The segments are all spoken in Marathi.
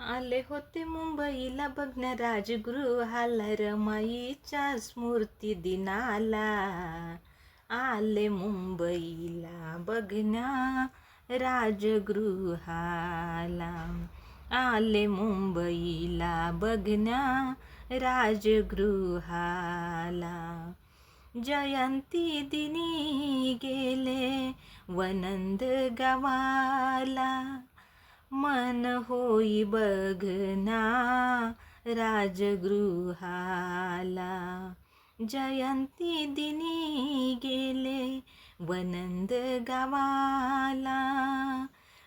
आले होते मुंबईला बघण्या राजगृहाला. रमाईच्या स्मृती दिनाला आले मुंबईला बघण्या राजगृहाला. आले मुंबईला बघण्या राजगृहाला. जयंती दिनी गेले वनंद गावाला. मन होई बघना राजगृहाला. जयंती दिनी गेले वनंद गावाला.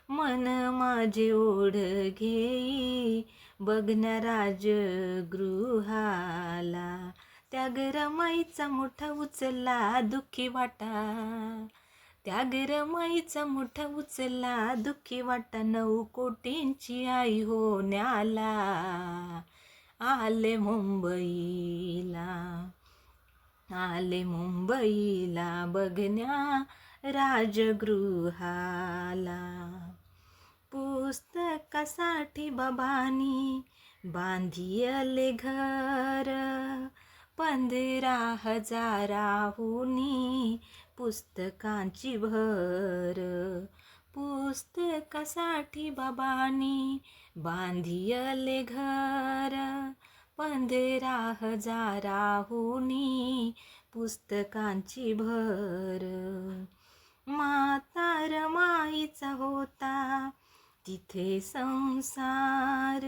मन माझे ओढ घेई बघन राजगृहाला. त्या गरमाईचा मोठा उचलला दुःखी वाटा. त्या गरमाईचा मोठा उचलला दुःखी वाटा नऊ कोटींची आई होण्याला आले मुंबईला आले मुंबईला बघण्या राजगृहाला. पुस्तकासाठी बाबानी बांधियले घर पंधरा हजाराहुनी पुस्तकांची भर. पुस्तकासाठी बाबांनी बांधियले घर. पंधरा हजाराहुनी पुस्तकांची भर. मातार माईचा होता तिथे संसार.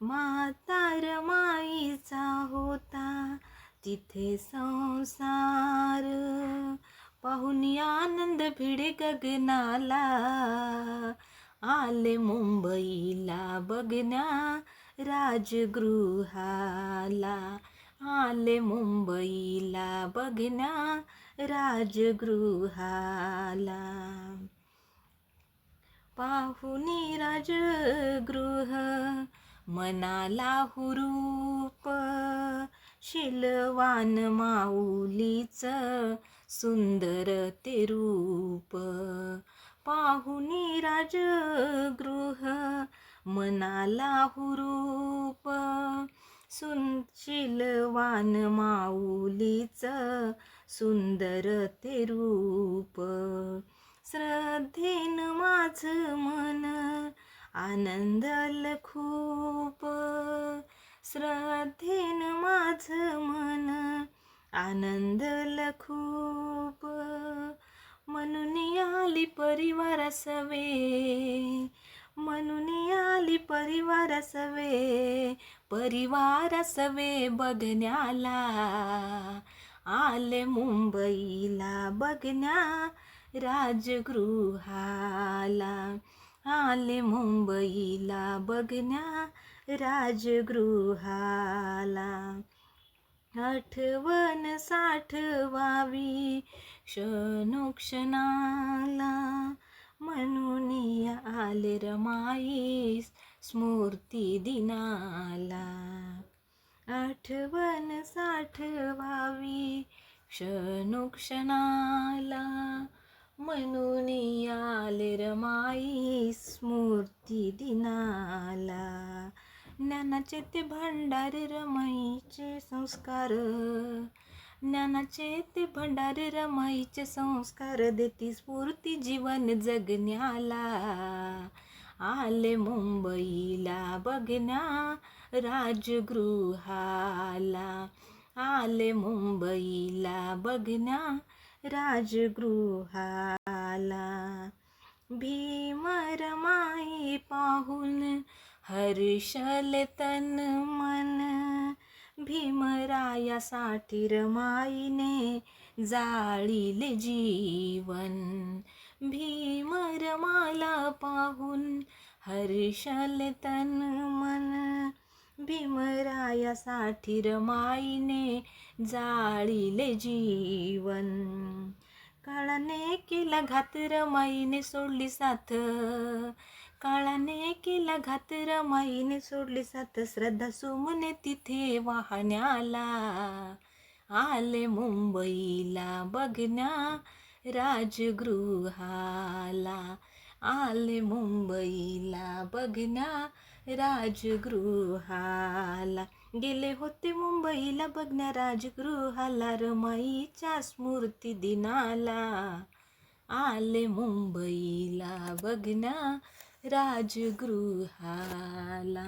मातार माईचा होता तिथे संसार पाहुनी आनंद भिडे गगनाला. आले मुंबईला बघण्या राजगृहाला. आले मुंबईला बघण्या राजगृहाला. पाहुनी राजगृह मनाला हुरूप शिलवान माऊलीच सुंदर ते रूप पाहुनी राजगृह मनाला हुरूप. सुनशीलवान माऊलीच सुंदर ते रूप श्रद्धेन माझ मन आनंदल खूप श्रद्धेन माझ मन आनंदल खूप म्हणून आली परिवार सवे. म्हणून आली परिवार सवे. परिवार सवे बघण्याला. आले मुंबईला बघण्या राजगृहाला. आले मुंबईला बघण्या राजगृहाला. आठवण साठवावी क्षणोक्षणाला म्हणून आले रमाईस स्मृती दिनाला. आठवण साठवावी क्षणोक्षणाला म्हणून आले रमाई स्मूर्ती दिना ज्ञानाचे ते भंडारे रमाईचे संस्कार. ज्ञानाचे ते भंडार रमाईचे संस्कार देती स्फूर्ती जीवन जगण्याला. आले मुंबईला बघण्या राजगृहाला. आले मुंबईला बघण्या राजगृहाला. भीमरमाई पाहून हर्षल तन मन भीमरायासाठी रमाईने जाळील जीवन. भीमरमाला पाहून हर्षल तन मन भीमरायासाठी रमाईने जाळील जीवन. काळाने केला घात रमाईने सोडली साथ काळाने केला घात रमाईने सोडली सात श्रद्धा सोमने तिथे वाहण्याला. आले मुंबईला बघण्या राजगृहाला. आले मुंबईला बघण्या राजगृहाला. गेले होते मुंबईला बघण्या राजगृहाला रमाईच्या स्मृती दिनाला. आले मुंबईला बघण्या राजगृहाला.